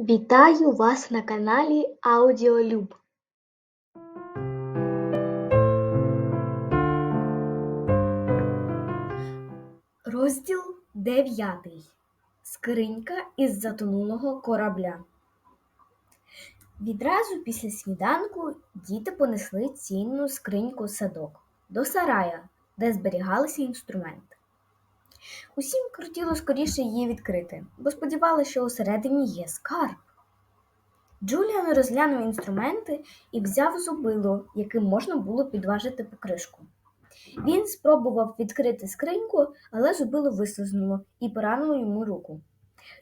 Вітаю вас на каналі Аудіолюб. Розділ дев'ятий. Скринька із затонулого корабля. Відразу після сніданку діти понесли цінну скриньку садок до сарая, де зберігалися інструменти. Усім кортіло скоріше її відкрити, бо сподівалися, що усередині є скарб. Джуліан розглянув інструменти і взяв зубило, яким можна було підважити покришку. Він спробував відкрити скриньку, але зубило вислизнуло і поранило йому руку.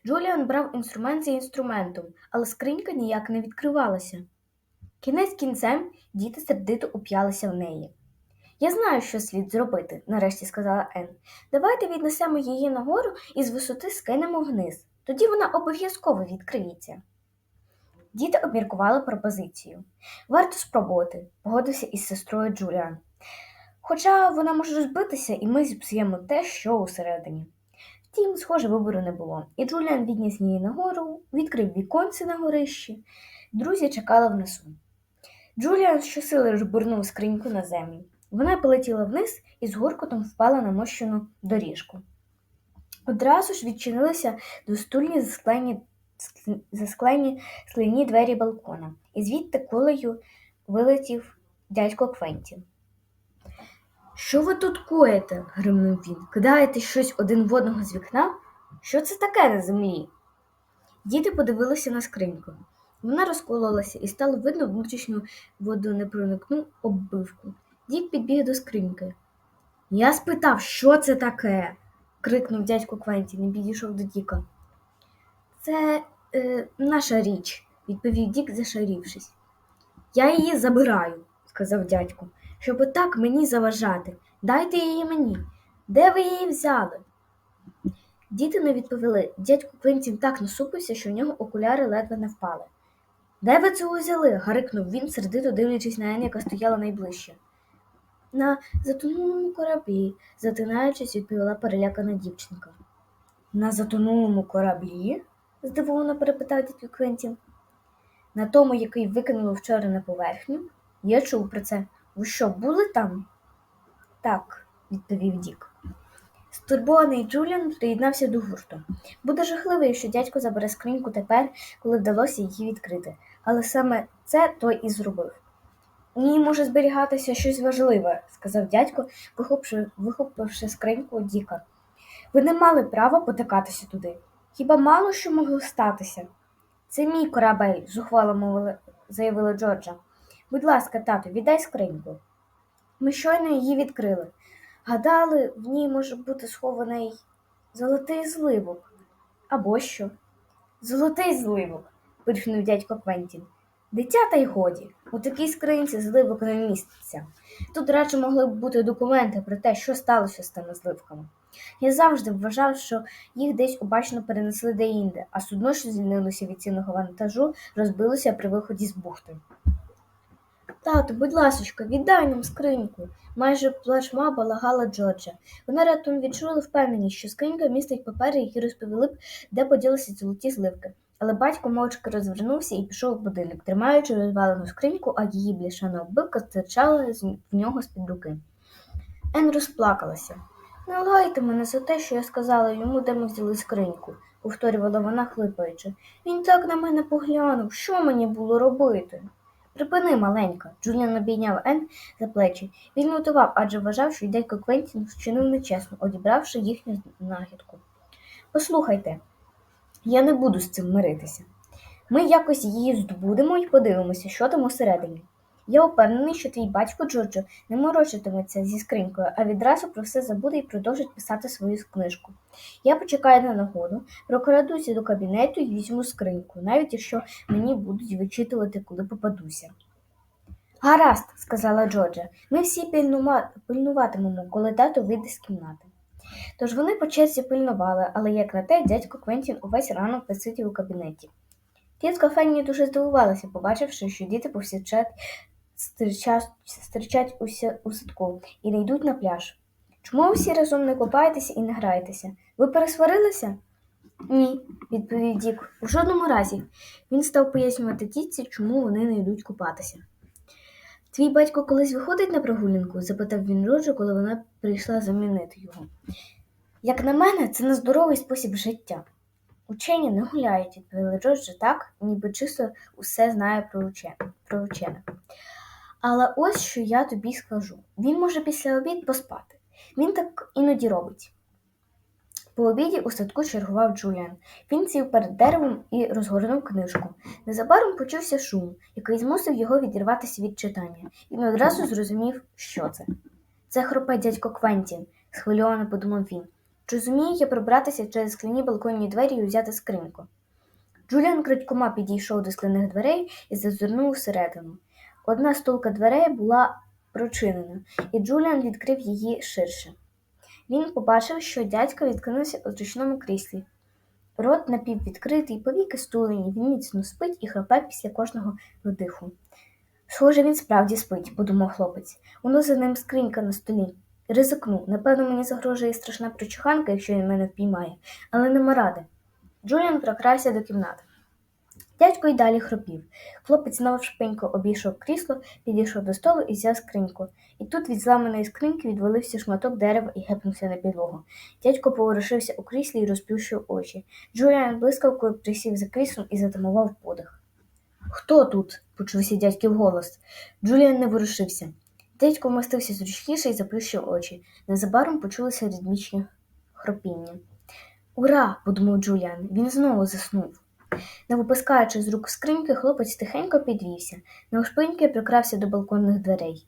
Джуліан брав інструмент за інструментом, але скринька ніяк не відкривалася. Кінець кінцем діти сердито уп'ялися в неї. Я знаю, що слід зробити, нарешті сказала Ен. Давайте віднесемо її нагору і з висоти скинемо вниз. Тоді вона обов'язково відкриється. Діти обміркували пропозицію. Варто спробувати, погодився із сестрою Джуліан. Хоча вона може розбитися, і ми зіпсуємо те, що усередині. Втім, схоже, вибору не було, і Джуліан відніс її нагору, відкрив віконце на горищі. Друзі чекали внизу. Джуліан щосили жбурнув скриньку на землю. Вона полетіла вниз і з гуркотом впала на мощену доріжку. Одразу ж відчинилися достульні засклені, засклені скляні двері балкона, і звідти кулею вилетів дядько Квентін. Що ви тут коїте? гримнув він. Кидаєте щось один в одного з вікна? Що це таке на землі? Діти подивилися на скриньку. Вона розкололася і стало видно внутрішню водонепроникну оббивку. Дік підбіг до скриньки. Я спитав, що це таке? крикнув дядько Квентін і підійшов до Діка. Це е, наша річ, відповів Дік, зашарівшись. Я її забираю, сказав дядько, щоб отак мені заважати. Дайте її мені. Де ви її взяли? Діти не відповіли. Дядько Квентін так насупився, що в нього окуляри ледве не впали. Де ви це узяли? гарикнув він, сердито дивлячись на Ен, яка стояла найближче. На затонулому кораблі, затинаючись, відповіла перелякана дівчинка. На затонулому кораблі? здивовано перепитав дядько Квентін. На тому, який викинули вчора на поверхню. Я чув про це. Ви що, були там? Так, відповів Дік. Стурбований Джуліан приєднався до гурту. Буде жахливо, якщо дядько забере скриньку тепер, коли вдалося її відкрити, але саме це той і зробив. Ній може зберігатися щось важливе, сказав дядько, вихопивши, вихопивши скриньку Діка. Ви не мали права потикатися туди. Хіба мало що могло статися? Це мій корабель, зухвало мовила, заявила Джорджа. Будь ласка, тату, віддай скриньку. Ми щойно її відкрили. Гадали, в ній може бути схований золотий зливок. Або що? Золотий зливок, пирхнув дядько Квентін. Дитя та й годі. У такій скринці зливок не міститься. Тут радше могли б бути документи про те, що сталося з тими зливками. Я завжди вважав, що їх десь обачно перенесли деінде, а судно, що звільнилося від цінного вантажу, розбилося при виході з бухти. Тату, будь ласочка, віддай нам скриньку, майже плачма балагала Джорджа. Вона раптом відчула впевненість, що скринька містить папери, які розповіли б, де поділися золоті зливки. Але батько мовчки розвернувся і пішов в будинок, тримаючи розвалену скриньку, а її бляшана оббивка стирчала в нього з-під руки. Ен розплакалася. Не лайте мене за те, що я сказала йому, де ми взяли скриньку, повторювала вона, хлипаючи. Він так на мене поглянув. Що мені було робити? Припини, маленька. Джуліан обійняв Ен за плечі. Він готував, адже вважав, що дядько Квентін вчинив нечесно, одібравши їхню знахідку. Послухайте, я не буду з цим миритися. Ми якось її здобудемо і подивимося, що там усередині. Я впевнений, що твій батько Джорджо не морочитиметься зі скринькою, а відразу про все забуде і продовжить писати свою книжку. Я почекаю на нагоду, прокрадуся до кабінету і візьму скриньку, навіть якщо мені будуть вичитувати, коли попадуся. Гаразд, сказала Джорджа, ми всі пильнуватимемо, коли тато вийде з кімнати. Тож вони по черзі пильнували, але як на те, дядько Квентін увесь ранок присидів у кабінеті. Тітка Фенні дуже здивувалася, побачивши, що діти повсякчас стерчать, стерчать у, у садку і не йдуть на пляж. Чому всі разом не купаєтеся і не граєтеся? Ви пересварилися? Ні, відповів Дік. У жодному разі. Він став пояснювати тітці, чому вони не йдуть купатися. Твій батько колись виходить на прогулянку? запитав він Джорджа, коли вона прийшла замінити його. Як на мене, це нездоровий спосіб життя. Учені не гуляють, відповіли Джорджа так, ніби чисто усе знає про, уче... про учених. Але ось що я тобі скажу: він може після обід поспати. Він так іноді робить. По обіді у садку чергував Джуліан. Він сів перед деревом і розгорнув книжку. Незабаром почувся шум, який змусив його відірватися від читання. Він одразу зрозумів, що це. Це хропе дядько Квентін, схвильовано подумав він. Чи зумію я пробратися через скляні балконні двері і взяти скриньку? Джуліан крадькома підійшов до скляних дверей і зазирнув всередину. Одна стулка дверей була прочинена, і Джуліан відкрив її ширше. Він побачив, що дядько відкинувся у зручному кріслі. Рот напіввідкритий, повіки стулені, він міцно спить і храпе після кожного вдиху. Схоже, він справді спить, подумав хлопець. Воно за ним скринька на столі. Ризикну, напевно, мені загрожує страшна прочуханка, якщо він мене впіймає, але нема ради. Джуліан прокрався до кімнати. Дядько й далі хропів. Хлопець знову шпинько обійшов крісло, підійшов до столу і взяв скриньку. І тут від зламаної скриньки відвалився шматок дерева і гепнувся на підлогу. Дядько поворушився у кріслі і розплющив очі. Джуліан блискавкою присів за кріслом і затамував подих. Хто тут? почувся дядьків голос. Джуліан не ворушився. Дядько вмостився зручніше і заплющив очі. Незабаром почулося ритмічне хропіння. Ура! подумав Джуліан. Він знову заснув. Не випускаючи з рук скриньки, хлопець тихенько підвівся, навшпиньки прикрався до балконних дверей.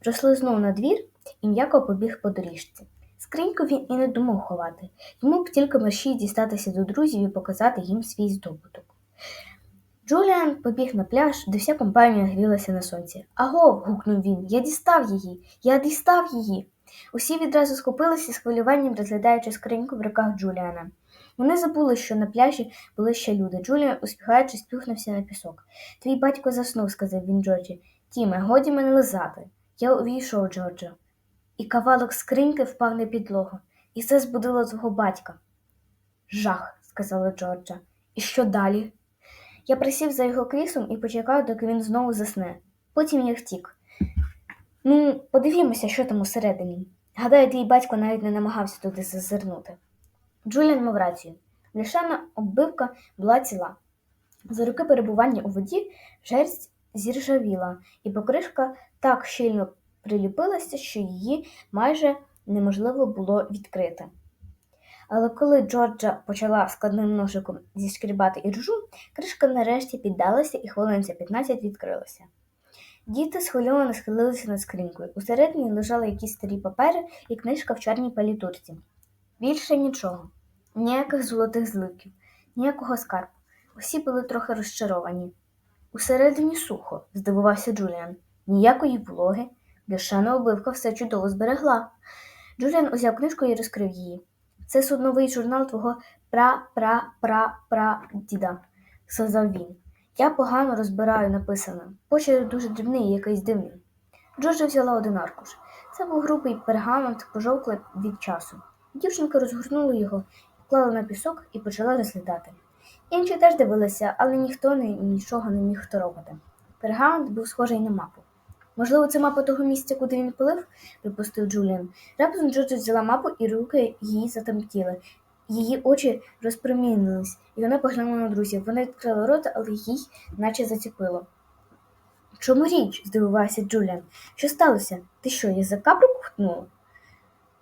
Прослизнув на двір і м'яко побіг по доріжці. Скриньку він і не думав ховати, йому б тільки мерщій дістатися до друзів і показати їм свій здобуток. Джуліан побіг на пляж, де вся компанія грілася на сонці. Агов. гукнув він. Я дістав її, я дістав її. Усі відразу схопилися з хвилюванням, розглядаючи скриньку в руках Джуліана. Вони забули, що на пляжі були ще люди. Джуліан, усміхаючись, плюхнувся на пісок. Твій батько заснув, сказав він Джорджі. Тіме, годі мене лизати. Я увійшов, Джорджо. І кавалок скриньки впав на підлогу, і це збудило твого батька. Жах, сказала Джорджа. І що далі? Я присів за його кріслом і почекав, доки він знову засне. Потім я втік. Ну, подивімося, що там усередині. Гадаю, твій батько навіть не намагався туди зазирнути. Джуліан мав рацію. Лишена оббивка була ціла. За роки перебування у воді жерсть зіржавіла, і покришка так щільно приліпилася, що її майже неможливо було відкрити. Але коли Джорджа почала складним ножиком зішкрібати іржу, кришка нарешті піддалася і хвилин за 15 відкрилася. Діти схвильовано схилилися над скринькою. Усередині лежали якісь старі папери і книжка в чорній палітурці. Більше нічого, ніяких золотих зликів, ніякого скарбу. Усі були трохи розчаровані. Усередині сухо, здивувався Джуліан. Ніякої вологи, дешана обивка все чудово зберегла. Джуліан узяв книжку і розкрив її. Це судновий журнал твого пра-пра-пра-пра-діда, сказав він. Я погано розбираю написане. Почерк дуже дрібний і якийсь дивний. Джорджа взяла один аркуш. Це був грубий пергамент, пожовклий від часу. Дівчинка розгорнула його, вклала на пісок і почала розглядати. Інші теж дивилися, але ніхто не, нічого не міг второпати. Пергамент був схожий на мапу. Можливо, це мапа того місця, куди він пилив, припустив Джуліан. Раптом Джорджа взяла мапу і руки її затремтіли. Її очі розпромінились, і вона поглянула на друзів. Вона відкрила рота, але їй наче заціпило. Чому річ? здивувався Джуліан. Що сталося? Ти що, язика проковтнула?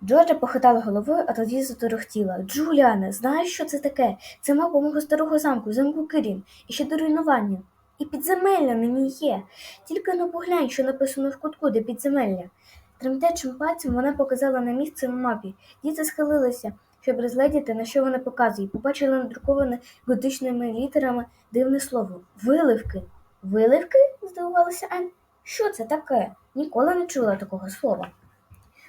Джорджа похитала головою, а тоді заторохтіла. Джуліане, знаєш, що це таке? Це мапа мого старого замку, замку Кирін, і ще до руйнування. І підземелля на ній є. Тільки ну поглянь, що написано в кутку, де підземелля. Тремтячим пальцем вона показала на місце на мапі. Діти схилилися, щоб розгледіти, на що вона показує, побачили надруковане готичними літерами дивне слово виливки. Виливки? здивувалася Ен. Що це таке? Ніколи не чула такого слова.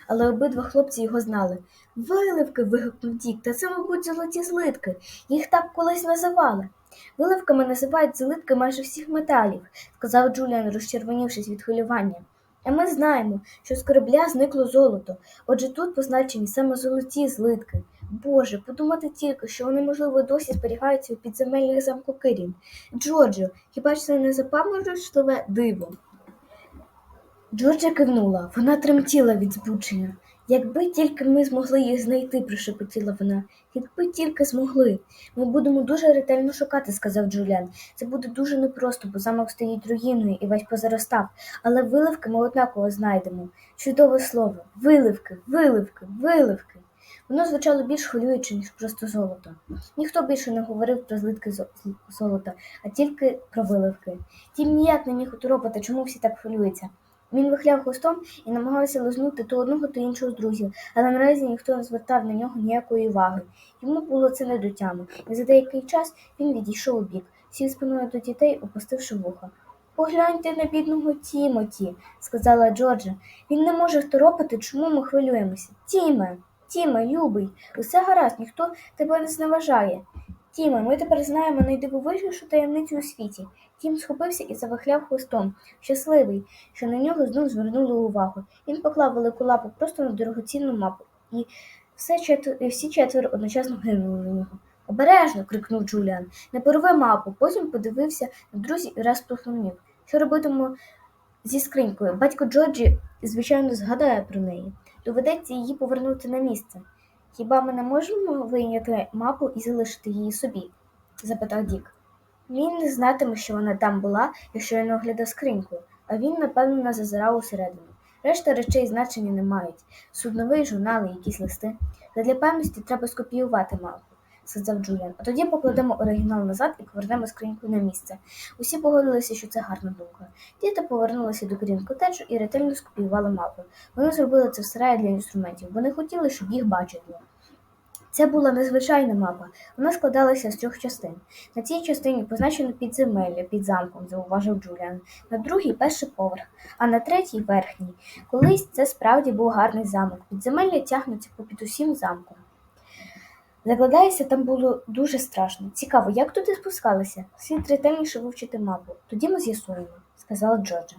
Але обидва хлопці його знали. Виливки. вигукнув Дік, та це, мабуть, золоті злитки. Їх так колись називали. Виливками називають злитки майже всіх металів, сказав Джуліан, розчервонівшись від хвилювання. А ми знаємо, що з корабля зникло золото. Отже тут позначені саме золоті злитки. Боже, подумати тільки, що вони, можливо, досі зберігаються у підземеллях замку Кирін. Джорджо, хіба ж це не запаморочливе диво? Джорджа кивнула, вона тремтіла від збудження. Якби тільки ми змогли їх знайти, прошепотіла вона. Якби тільки змогли. Ми будемо дуже ретельно шукати, сказав Джуліан. Це буде дуже непросто, бо замок стоїть руїною і весь позаростав. Але виливки ми однаково знайдемо. Чудове слово. Виливки, виливки, виливки. Воно звучало більш хвилююче, ніж просто золото. Ніхто більше не говорив про злитки зо- золота, а тільки про виливки. Тім ніяк не міг уторопати, чому всі так хвилюються. Він вихляв хвостом і намагався лизнути то одного, то іншого з друзів, але наразі ніхто не звертав на нього ніякої уваги. Йому було це не до і за деякий час він відійшов у бік, сів спиною до дітей, опустивши вуха. Погляньте на бідного Тімоті, сказала Джорджа. Він не може второпати, чому ми хвилюємося. Тіме, Тіме, любий, усе гаразд, ніхто тебе не зневажає. Тіме, ми тепер знаємо найдивовижнішу таємницю у світі. Тім схопився і завихляв хвостом, щасливий, що на нього знов звернули увагу. Він поклав велику лапу просто на дорогоцінну мапу, і все четвер... всі четверо одночасно гинули на нього. Обережно. крикнув Джуліан. Не порви мапу. Потім подивився на друзів і раз прохнув. Що робитимемо зі скринькою? Батько Джорджі, звичайно, згадає про неї. Доведеться її повернути на місце. Хіба ми не можемо вийняти мапу і залишити її собі? запитав Дік. Він не знатиме, що вона там була, якщо я не оглядав скриньку, а він, напевно, не зазирав усередину. Решта речей значення не мають. Судновий журнал якісь листи. Задля певності треба скопіювати мапу, сказав Джуліан. А тоді покладемо оригінал назад і повернемо скриньку на місце. Усі погодилися, що це гарна думка. Діти повернулися до Грін котеджу і ретельно скопіювали мапу. Вони зробили це в сараї для інструментів, бо не хотіли, щоб їх бачили. Це була незвичайна мапа. Вона складалася з трьох частин. На цій частині позначено підземелля під замком, зауважив Джуліан. На другій перший поверх, а на третій верхній. Колись це справді був гарний замок. Підземелля тягнуться попід усім замком. Закладається, там було дуже страшно. Цікаво, як туди спускалися? Слід ретельніше вивчити мапу. Тоді ми з'ясуємо, сказала Джорджа.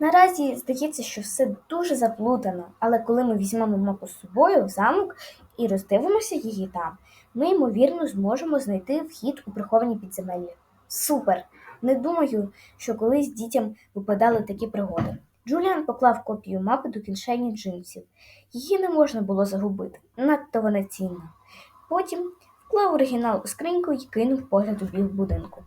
Наразі здається, що все дуже заплутано, але коли ми візьмемо мапу з собою в замок і роздивимося її там, ми, ймовірно, зможемо знайти вхід у приховані підземелля. Супер! Не думаю, що колись дітям випадали такі пригоди. Джуліан поклав копію мапи до кишені джинсів. Її не можна було загубити, надто вона цінна. Потім вклав оригінал у скриньку і кинув погляд у бік будинку.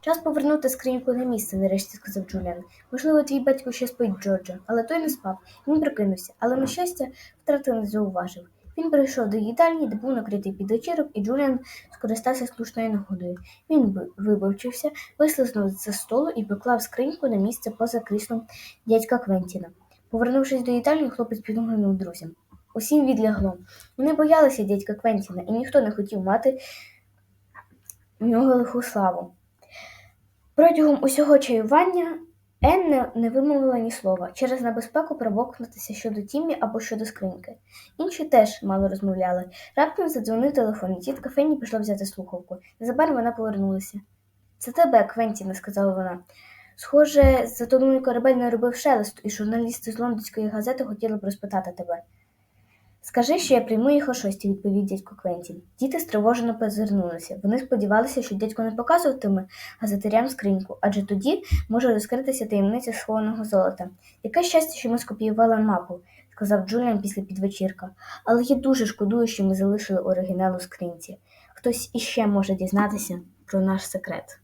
Час повернути скриньку на місце, нарешті сказав Джуліан. Можливо, твій батько ще спить, Джорджа, але той не спав. Він прокинувся, але, на щастя, втрати не зауважив. Він прийшов до їдальні, де був накритий підвечірок, і Джуліан скористався слушною нагодою. Він вибавчився, вислизнув з столу і поклав скриньку на місце поза кріслом дядька Квентіна. Повернувшись до їдальні, хлопець підмигнув друзям. Усім відлягло. Вони боялися дядька Квентіна, і ніхто не хотів мати в нього лиху славу. Протягом усього чаювання Ен не, вимовила ні слова через небезпеку пробокнутися щодо Тімі або щодо скриньки. Інші теж мало розмовляли. Раптом задзвонив телефон, і тітка Фенні пішла взяти слухавку. Незабаром вона повернулася. Це тебе, Квентіне, сказала вона. Схоже, затонуний корабель не робив шелесту, і журналісти з лондонської газети хотіли б розпитати тебе. Скажи, що я прийму їх о шостій, відповів дядько Квентін. Діти стривожено позирнулися. Вони сподівалися, що дядько не показуватиме газетарям скриньку, адже тоді може розкритися таємниця схованого золота. Яке щастя, що ми скопіювали мапу, сказав Джуліан після підвечірка. Але я дуже шкодую, що ми залишили оригінал у скринці. Хтось іще може дізнатися про наш секрет.